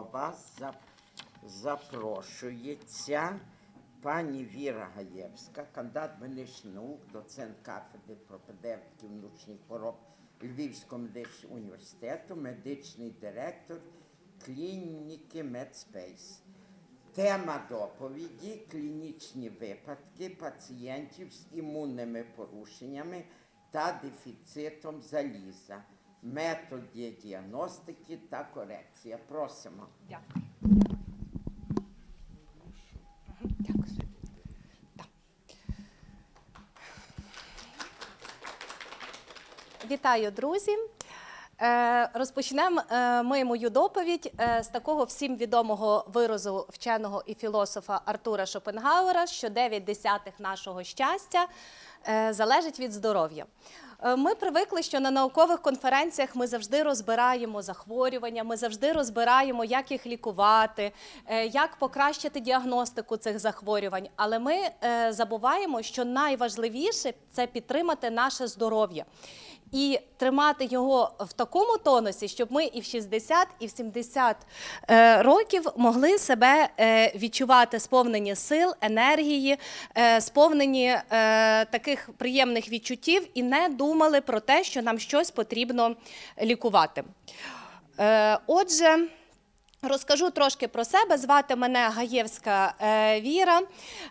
слова запрошується пані Віра Гаєвська, кандидат медичних наук, доцент кафедри пропедевтики внутрішніх хвороб Львівського медичного університету, медичний директор клініки Медспейс. Тема доповіді клінічні випадки пацієнтів з імунними порушеннями та дефіцитом заліза, методи діагностики та корекція. Просимо. Дякую. Вітаю, друзі. Е, Розпочнемо е, ми мою доповідь е, з такого всім відомого виразу вченого і філософа Артура Шопенгауера, що 9 десятих нашого щастя е, залежить від здоров'я. Е, Ми привикли, що на наукових конференціях ми завжди розбираємо захворювання, ми завжди розбираємо, як їх лікувати, е, як покращити діагностику цих захворювань. Але ми е, забуваємо, що найважливіше це підтримати наше здоров'я. І тримати його в такому тонусі, щоб ми і в 60, і в 70 е, років могли себе е, відчувати сповнені сил, енергії, е, сповнені таких приємних відчуттів і не думали про те, що нам щось потрібно лікувати. Отже. Розкажу трошки про себе. Звати мене Гаєвська е, Віра.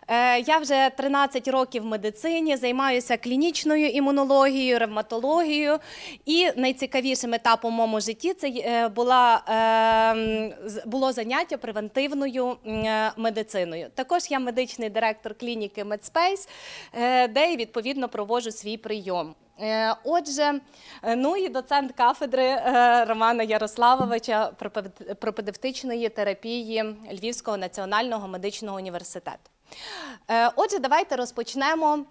Е, я вже 13 років в медицині, займаюся клінічною імунологією, ревматологією. І найцікавішим етапом моєму житті це е, була, було заняття превентивною медициною. Також я медичний директор клініки Медспейс, де відповідно проводжу свій прийом. Е, Отже, е, ну і доцент кафедри е, Романа Ярославовича пропедевтичної терапії Львівського національного медичного університету. Отже, давайте розпочнемо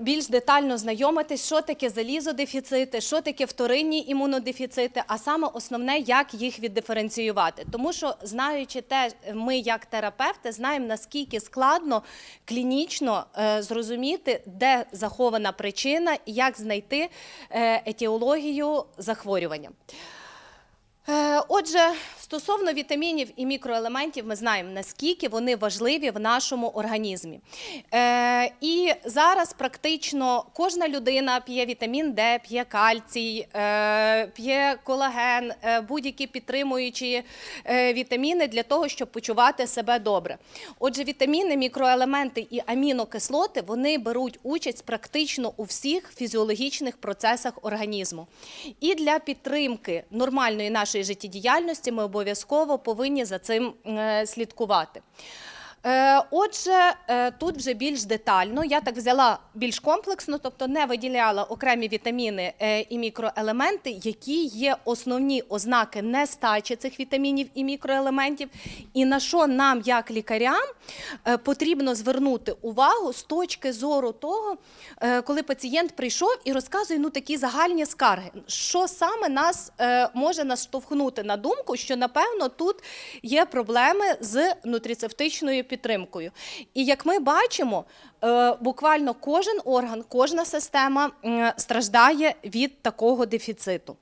більш детально знайомитись, що таке залізодефіцити, що таке вторинні імунодефіцити, а саме основне, як їх віддиференціювати. Тому що, знаючи те, ми як терапевти знаємо, наскільки складно клінічно е, зрозуміти, де захована причина і як знайти е, етіологію захворювання. Е, Отже, стосовно вітамінів і мікроелементів, ми знаємо, наскільки вони важливі в нашому організмі. Е, І зараз практично кожна людина п'є вітамін Д, п'є кальцій, е, п'є колаген, е, будь-які підтримуючі е, вітаміни для того, щоб почувати себе добре. Отже, вітаміни, мікроелементи і амінокислоти вони беруть участь практично у всіх фізіологічних процесах організму. І для підтримки нормальної нашої життєдіяльності ми обов'язково повинні за цим е, слідкувати. Е, Отже, е, тут вже більш детально. Я так взяла більш комплексно, тобто не виділяла окремі вітаміни е, і мікроелементи, які є основні ознаки нестачі цих вітамінів і мікроелементів, і на що нам, як лікарям, потрібно звернути увагу з точки зору того, коли пацієнт прийшов і розказує ну такі загальні скарги, що саме нас може наштовхнути на думку, що напевно тут є проблеми з нутрицептичною підтримкою. І як ми бачимо, е, буквально кожен орган, кожна система страждає від такого дефіциту.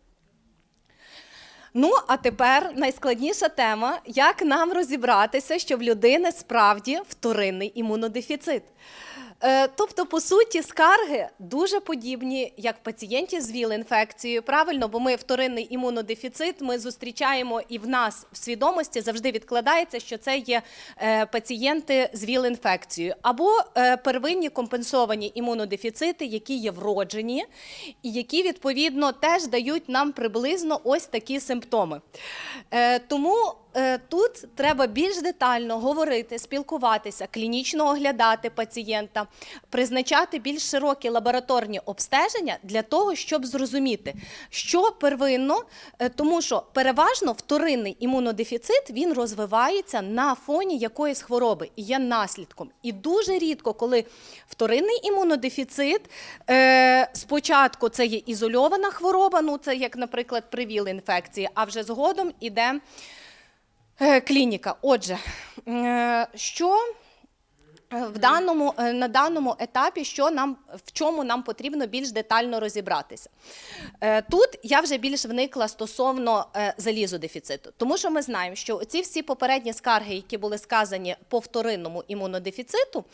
Ну, а тепер найскладніша тема: як нам розібратися, що в людини справді вторинний імунодефіцит. Е, Тобто, по суті, скарги дуже подібні, як пацієнтів з ВІЛ-інфекцією. Правильно, бо ми вторинний імунодефіцит, ми зустрічаємо і в нас в свідомості завжди відкладається, що це є е, пацієнти з ВІЛ-інфекцією, або е, первинні компенсовані імунодефіцити, які є вроджені, і які відповідно теж дають нам приблизно ось такі симптоми. Тому тут треба більш детально говорити, спілкуватися, клінічно оглядати пацієнта, призначати більш широкі лабораторні обстеження для того, щоб зрозуміти, що первинно, е, тому що переважно вторинний імунодефіцит він розвивається на фоні якоїсь хвороби і є наслідком. І дуже рідко, коли вторинний імунодефіцит е, спочатку це є ізольована хвороба, ну це як, наприклад, при ВІЛ-інфекції, а вже згодом іде е, клініка. Отже, е, що Е, В даному, е, на даному етапі, що нам, в чому нам потрібно більш детально розібратися. Е, Тут я вже більш вникла стосовно е, залізодефіциту, тому що ми знаємо, що ці всі попередні скарги, які були сказані по вторинному імунодефіциту,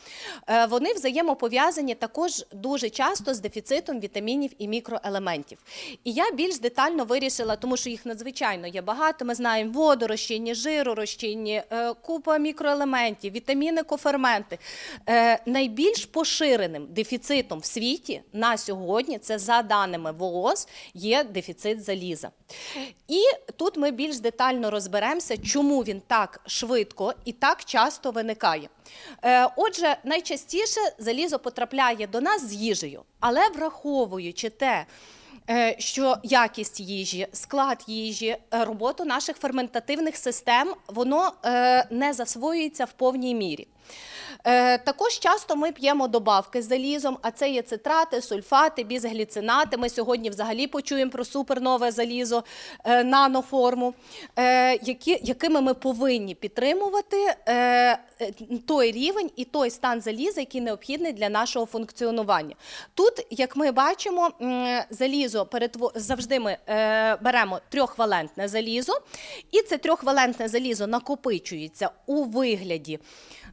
е, вони взаємопов'язані також дуже часто з дефіцитом вітамінів і мікроелементів. І я більш детально вирішила, тому що їх надзвичайно є багато. Ми знаємо водорозчинні, жиророзчинні, е, купа мікроелементів, вітаміни, коферменти. Е, Найбільш поширеним дефіцитом в світі на сьогодні, це за даними ВООЗ, є дефіцит заліза. І тут ми більш детально розберемося, чому він так швидко і так часто виникає. Е, Отже, найчастіше залізо потрапляє до нас з їжею, але враховуючи те, е, що якість їжі, склад їжі, роботу наших ферментативних систем, воно не засвоюється в повній мірі. Е, Також часто ми п'ємо добавки з залізом, а це є цитрати, сульфати, бізгліцинати. Ми сьогодні взагалі почуємо про супернове залізо, е, наноформу, е, які, якими ми повинні підтримувати той рівень і той стан заліза, який необхідний для нашого функціонування. Тут, як ми бачимо, залізо завжди ми беремо трьохвалентне залізо, і це трьохвалентне залізо накопичується у вигляді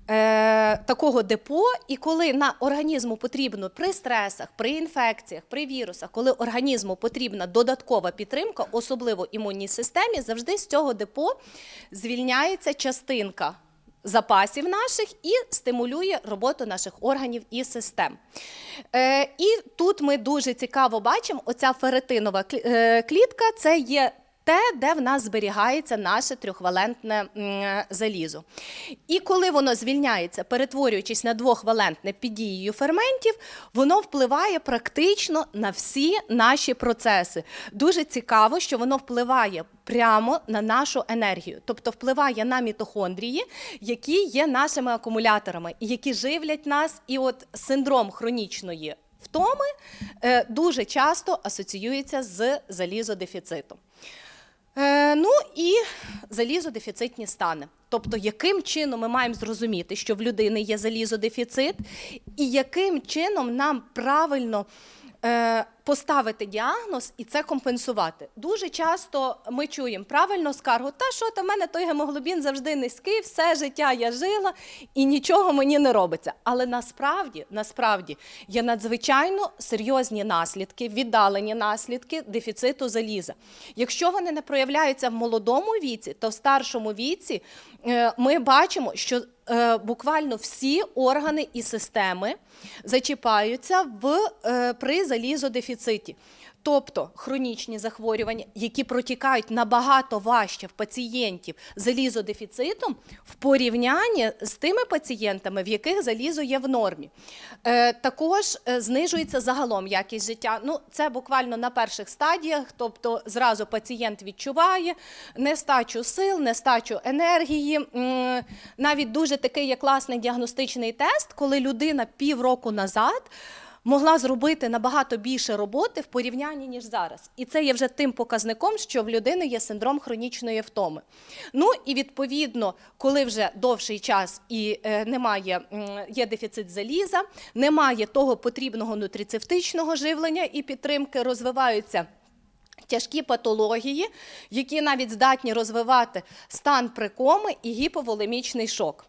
е, такого депо, і коли на організму потрібно при стресах, при інфекціях, при вірусах, коли організму потрібна додаткова підтримка, особливо імунній системі, завжди з цього депо звільняється частинка запасів наших і стимулює роботу наших органів і систем. Е, і тут ми дуже цікаво бачимо, оця ферритинова клі- е, клітка це є те, де в нас зберігається наше трьохвалентне залізо. І коли воно звільняється, перетворюючись на двохвалентне під дією ферментів, воно впливає практично на всі наші процеси. Дуже цікаво, що воно впливає прямо на нашу енергію, тобто впливає на мітохондрії, які є нашими акумуляторами, і які живлять нас. І от синдром хронічної втоми е, дуже часто асоціюється з залізодефіцитом. Е, ну і залізодефіцитні стани. Тобто, яким чином ми маємо зрозуміти, що в людини є залізодефіцит, і яким чином нам правильно поставити діагноз і це компенсувати. Дуже часто ми чуємо правильно скаргу, та що там в мене той гемоглобін завжди низький, все життя я жила і нічого мені не робиться. Але насправді, насправді є надзвичайно серйозні наслідки, віддалені наслідки дефіциту заліза. Якщо вони не проявляються в молодому віці, то в старшому віці е, ми бачимо, що е, буквально всі органи і системи зачіпаються в, е, при залізодефіциті. Тобто хронічні захворювання, які протікають набагато важче в пацієнтів залізодефіцитом в порівнянні з тими пацієнтами, в яких залізо є в нормі. Е, також е, знижується загалом якість життя. Ну, це буквально на перших стадіях, тобто зразу пацієнт відчуває нестачу сил, нестачу енергії. Навіть дуже такий є класний діагностичний тест, коли людина півроку назад могла зробити набагато більше роботи в порівнянні ніж зараз. І це є вже тим показником, що в людини є синдром хронічної втоми. Ну і відповідно, коли вже довший час і е, немає є дефіцит заліза, немає того потрібного нутрицептичного живлення і підтримки, розвиваються. Тяжкі патології, які навіть здатні розвивати стан прикоми і гіповолемічний шок.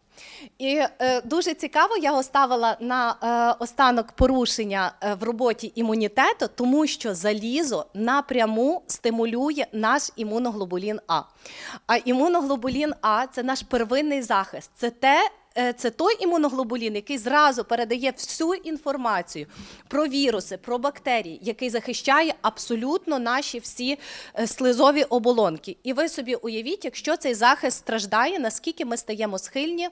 І е, дуже цікаво, я оставила на е, останок порушення е, в роботі імунітету, тому що залізо напряму стимулює наш імуноглобулін А. А імуноглобулін А це наш первинний захист. Це те. Е, Це той імуноглобулін, який зразу передає всю інформацію про віруси, про бактерії, який захищає абсолютно наші всі е, слизові оболонки. І ви собі уявіть, якщо цей захист страждає, наскільки ми стаємо схильні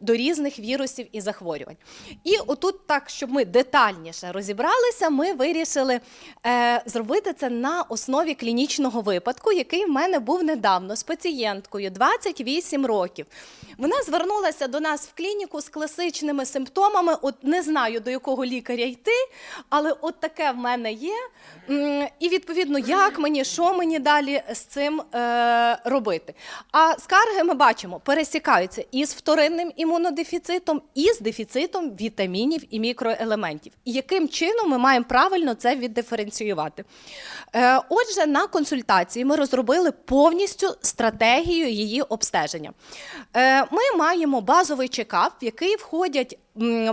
до різних вірусів і захворювань. І отут, так, щоб ми детальніше розібралися, ми вирішили е, зробити це на основі клінічного випадку, який в мене був недавно з пацієнткою 28 років. Вона звернулася до нас нас в клініку з класичними симптомами. От не знаю до якого лікаря йти, але от таке в мене є. І відповідно, як мені, що мені далі з цим е, робити. А скарги ми бачимо, пересікаються і з вторинним імунодефіцитом, і з дефіцитом вітамінів і мікроелементів. І яким чином ми маємо правильно це віддиференціювати? Е, Отже, на консультації ми розробили повністю стратегію її обстеження. Е, Ми маємо базовий чекап, в який входять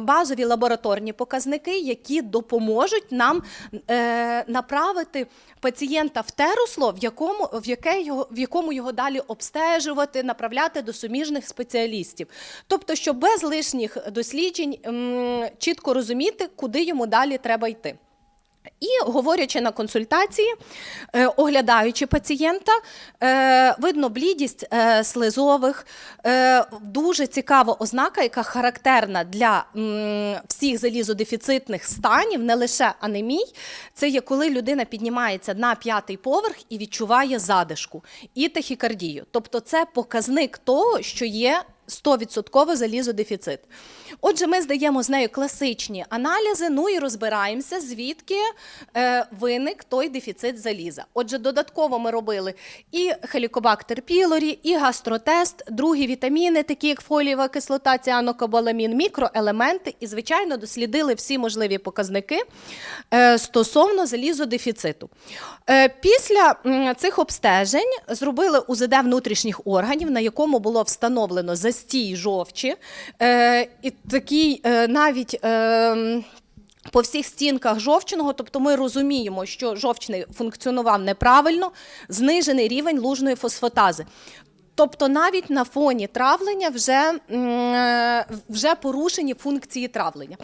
базові лабораторні показники, які допоможуть нам е, направити пацієнта в те русло, в якому, в, яке його, в якому його далі обстежувати, направляти до суміжних спеціалістів. Тобто, щоб без лишніх досліджень м, чітко розуміти, куди йому далі треба йти. І говорячи на консультації, е, оглядаючи пацієнта, е, видно блідість е, слизових, дуже цікава ознака, яка характерна для всіх залізодефіцитних станів, не лише анемій. Це є коли людина піднімається на п'ятий поверх і відчуває задишку і тахікардію. Тобто, це показник того, що є 100% залізодефіцит. Отже, ми здаємо з нею класичні аналізи, ну і розбираємося, звідки е, виник той дефіцит заліза. Отже, додатково ми робили і хелікобактер пілорі, і гастротест, другі вітаміни, такі як фолієва кислота, ціанокобаламін, мікроелементи, і, звичайно, дослідили всі можливі показники е, стосовно залізодефіциту. Е, після цих обстежень зробили УЗД внутрішніх органів, на якому було встановлено застій жовчі. Е, і такий е, навіть. Е, по всіх стінках жовчного, тобто ми розуміємо, що жовчний функціонував неправильно, знижений рівень лужної фосфатази. Тобто навіть на фоні травлення вже, е, вже порушені функції травлення.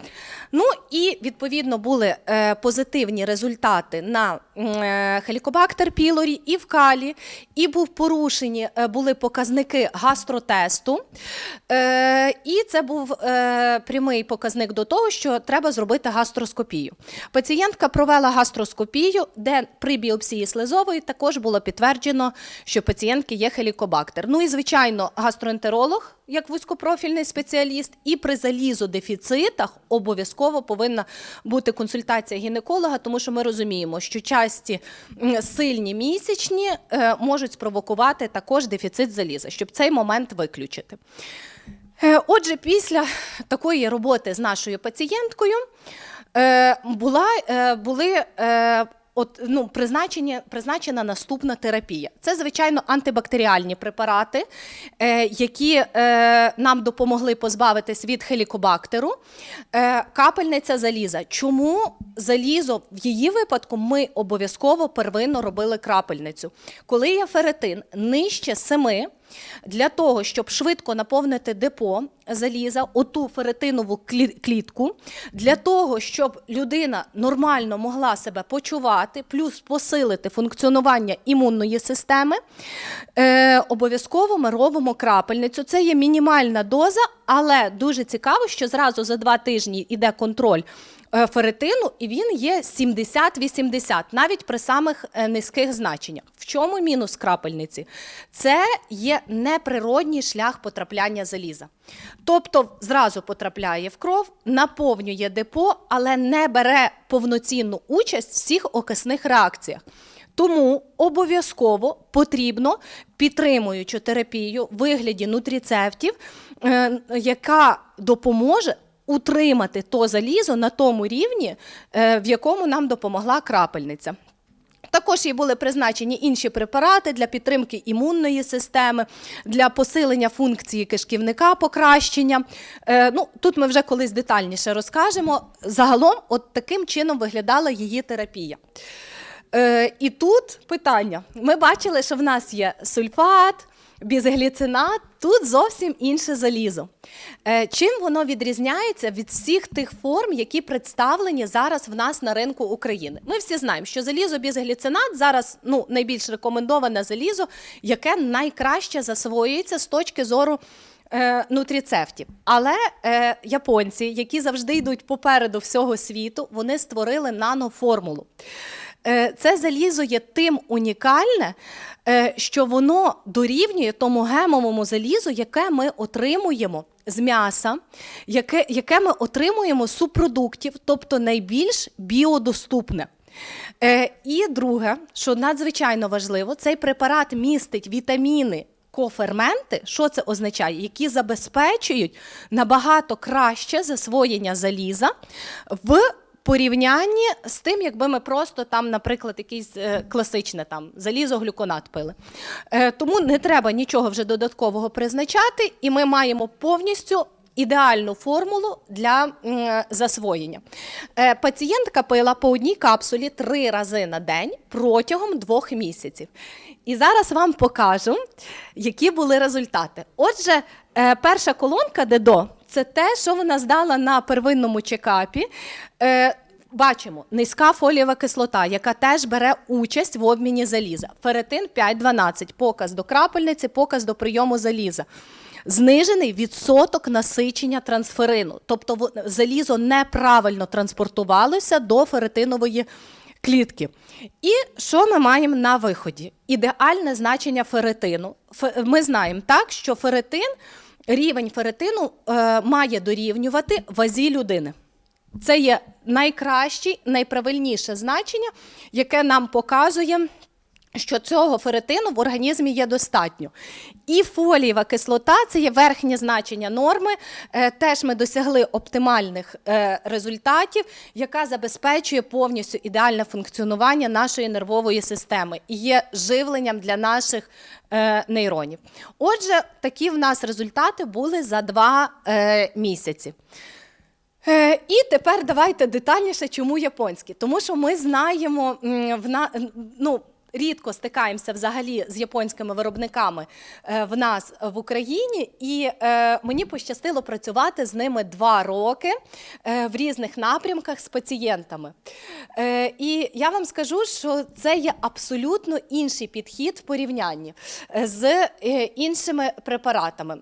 Ну і відповідно були е, позитивні результати на хелікобактер пілорі і в калі, і був порушені е, були показники гастротесту. І це був прямий показник до того, що треба зробити гастроскопію. Пацієнтка провела гастроскопію, де при біопсії слизової також було підтверджено, що пацієнтки є хелікобактер. Ну і звичайно, гастроентеролог як вузькопрофільний спеціаліст, і при залізодефіцитах обов'язково повинна бути консультація гінеколога, тому що ми розуміємо, що часті сильні місячні е, можуть спровокувати також дефіцит заліза, щоб цей момент виключити. Е, Отже, після такої роботи з нашою пацієнткою е, була, були от, ну, призначені, призначена наступна терапія. Це, звичайно, антибактеріальні препарати, е, які е, нам допомогли позбавитись від хелікобактеру. Е, капельниця заліза. Чому залізо в її випадку ми обов'язково первинно робили крапельницю? Коли є феретин нижче 7, для того, щоб швидко наповнити депо заліза, оту феретинову клітку, для того, щоб людина нормально могла себе почувати, плюс посилити функціонування імунної системи, е, обов'язково ми робимо крапельницю. Це є мінімальна доза, але дуже цікаво, що зразу за два тижні йде контроль феретину, і він є 70-80, навіть при самих е, низьких значеннях. В чому мінус крапельниці? Це є неприродній шлях потрапляння заліза. Тобто зразу потрапляє в кров, наповнює депо, але не бере повноцінну участь в всіх окисних реакціях. Тому обов'язково потрібно підтримуючу терапію в вигляді нутріцептів, е, яка допоможе утримати то залізо на тому рівні, е, в якому нам допомогла крапельниця. Також їй були призначені інші препарати для підтримки імунної системи, для посилення функції кишківника, покращення. Е, ну, тут ми вже колись детальніше розкажемо. Загалом, от таким чином виглядала її терапія. Е, і тут питання: ми бачили, що в нас є сульфат, бізгліцинат, тут зовсім інше залізо. Е, чим воно відрізняється від всіх тих форм, які представлені зараз в нас на ринку України? Ми всі знаємо, що залізо бізгліцинат зараз ну, найбільш рекомендоване залізо, яке найкраще засвоюється з точки зору. е. Але е, японці, які завжди йдуть попереду всього світу, вони створили наноформулу. Е, Це залізо є тим унікальне, що воно дорівнює тому гемовому залізу, яке ми отримуємо з м'яса, яке, яке ми отримуємо з субпродуктів, тобто найбільш біодоступне. Е, і друге, що надзвичайно важливо, цей препарат містить вітаміни. Коферменти, що це означає, які забезпечують набагато краще засвоєння заліза в порівнянні з тим, якби ми просто там, наприклад, якийсь е, класичне там залізоглюконат пили. Е, тому не треба нічого вже додаткового призначати, і ми маємо повністю ідеальну формулу для засвоєння. Е, Пацієнтка пила по одній капсулі три рази на день протягом двох місяців. І зараз вам покажу, які були результати. Отже, перша колонка ДЕДО це те, що вона здала на первинному чекапі. Е, Бачимо низька фолієва кислота, яка теж бере участь в обміні заліза. Феретин 5,12, показ до крапельниці, показ до прийому заліза. Знижений відсоток насичення трансферину, тобто залізо неправильно транспортувалося до феретинової клітки. І що ми маємо на виході? Ідеальне значення феретину. Ми знаємо так, що феретин, рівень феретину е, має дорівнювати вазі людини. Це є найкраще, найправильніше значення, яке нам показує, що цього феретину в організмі є достатньо. І фолієва кислота це є верхнє значення норми. Е, Теж ми досягли оптимальних е, результатів, яка забезпечує повністю ідеальне функціонування нашої нервової системи і є живленням для наших е, нейронів. Отже, такі в нас результати були за два місяці. І тепер давайте детальніше, чому японські. Тому що ми знаємо в ну, рідко стикаємося взагалі з японськими виробниками е, в нас в Україні, і е, мені пощастило працювати з ними два роки е, в різних напрямках з пацієнтами. І я вам скажу, що це є абсолютно інший підхід в порівнянні з іншими препаратами.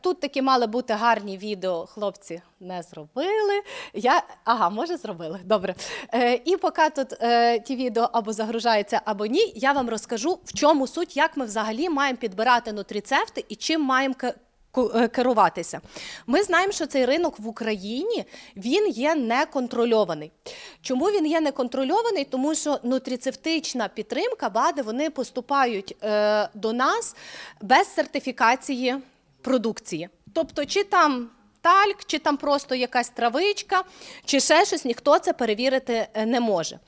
Тут такі мали бути гарні відео, хлопці не зробили. Я ага, може зробили. Добре. Е, і поки тут е, ті відео або загружаються, або ні, я вам розкажу, в чому суть, як ми взагалі маємо підбирати нутріцепти і чим маємо е, керуватися. Ми знаємо, що цей ринок в Україні він є неконтрольований. Чому він є неконтрольований? Тому що нутріцептична підтримка БАДи вони поступають е, до нас без сертифікації продукції. Тобто, чи там тальк, чи там просто якась травичка, чи ще щось, ніхто це перевірити е, не може.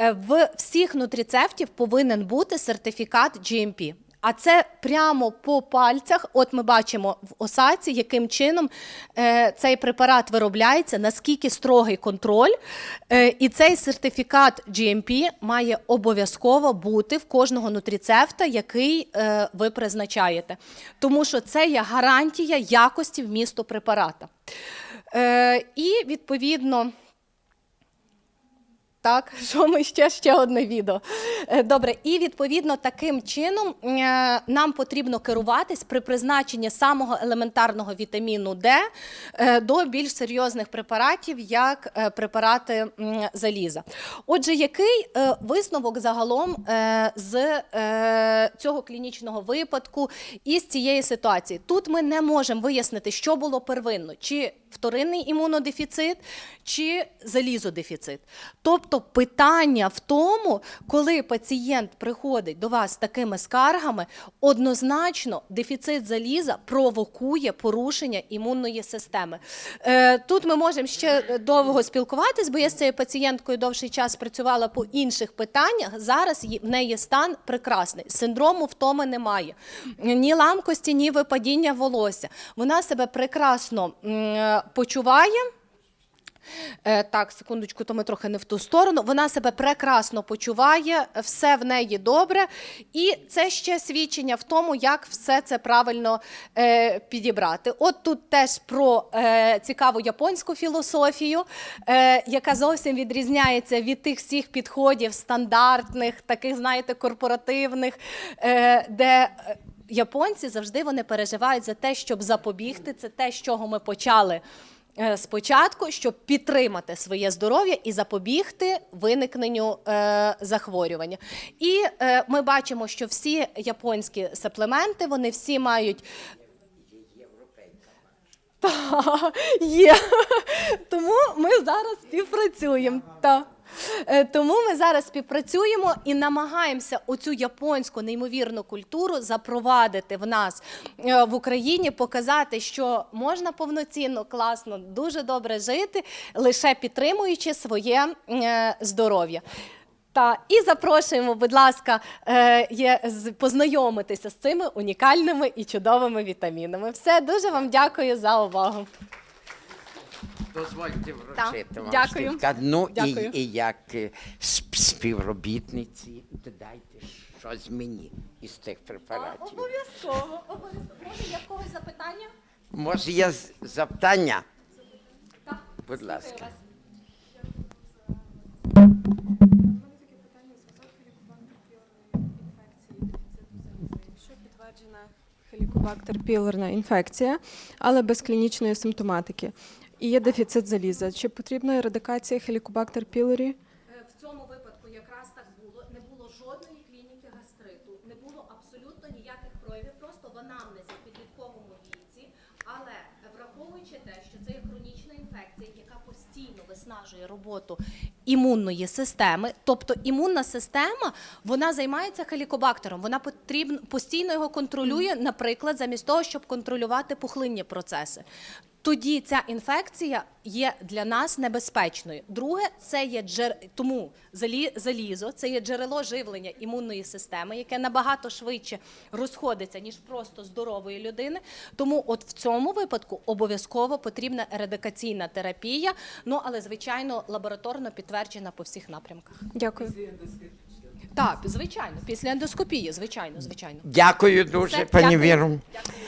Е, В всіх нутріцептів повинен бути сертифікат GMP. А це прямо по пальцях. От ми бачимо в осаці, яким чином е, цей препарат виробляється, наскільки строгий контроль. Е, і цей сертифікат GMP має обов'язково бути в кожного нутріцепта, який е, ви призначаєте. Тому що це є гарантія якості вмісту препарата. І відповідно. Так, що ми ще ще одне відео. Е, Добре, і відповідно таким чином е, нам потрібно керуватись при призначенні самого елементарного вітаміну Д е, до більш серйозних препаратів, як препарати заліза. Отже, який висновок загалом з цього клінічного випадку і з цієї ситуації? Тут ми не можемо вияснити, що було первинно, чи вторинний імунодефіцит, чи залізодефіцит. Тобто питання в тому, коли пацієнт приходить до вас з такими скаргами, однозначно дефіцит заліза провокує порушення імунної системи. Е, тут ми можемо ще довго спілкуватись, бо я з цією пацієнткою довший час працювала по інших питаннях. Зараз в неї стан прекрасний. Синдрому втоми немає. Ні ламкості, ні випадіння волосся. Вона себе прекрасно почуває. Е, так, секундочку, то ми трохи не в ту сторону. Вона себе прекрасно почуває, все в неї добре. І це ще свідчення в тому, як все це правильно е, підібрати. От тут теж про е, цікаву японську філософію, е, яка зовсім відрізняється від тих всіх підходів стандартних, таких, знаєте, корпоративних, е, де. Японці завжди вони переживають за те, щоб запобігти. Це те, з чого ми почали е, спочатку, щоб підтримати своє здоров'я і запобігти виникненню е, захворювання. І е, ми бачимо, що всі японські саплементи вони всі мають та, є. Тому ми зараз співпрацюємо. Е, Тому ми зараз співпрацюємо і намагаємося оцю японську неймовірну культуру запровадити в нас е, в Україні, показати, що можна повноцінно, класно, дуже добре жити, лише підтримуючи своє е, здоров'я. Та і запрошуємо, будь ласка, є, познайомитися з цими унікальними і чудовими вітамінами. Все, дуже вам дякую за увагу. Дозвольте вручити вам дякую. штифкат. Ну Дякую. І, і як е, сп- співробітниці, додайте щось мені із тих препаратів. Обов'язково, обов'язково. Може, є в когось запитання? Може, є з- запитання? Так. Будь слухаю ласка. вас. Якщо підтверджена хелікобактер пілорна інфекція, але без клінічної симптоматики, і є дефіцит заліза, чи потрібна ерадикація хелікобактер пілорі? В цьому випадку якраз так було. Не було жодної клініки гастриту, не було абсолютно ніяких проявів, просто в анамнезі в підлітковому віці. Але враховуючи те, що це є хронічна інфекція, яка постійно виснажує роботу імунної системи, тобто імунна система вона займається хелікобактером. Вона потрібно постійно його контролює, наприклад, замість того, щоб контролювати пухлинні процеси. Тоді ця інфекція є для нас небезпечною. Друге, це є джер... тому залізо, це є джерело живлення імунної системи, яке набагато швидше розходиться ніж просто здорової людини. Тому, от в цьому випадку обов'язково потрібна ерадикаційна терапія. Ну але звичайно лабораторно підтверджена по всіх напрямках. Дякую. Так, звичайно, після ендоскопії, звичайно, звичайно. Дякую дуже, Все, пані дякую. Віро.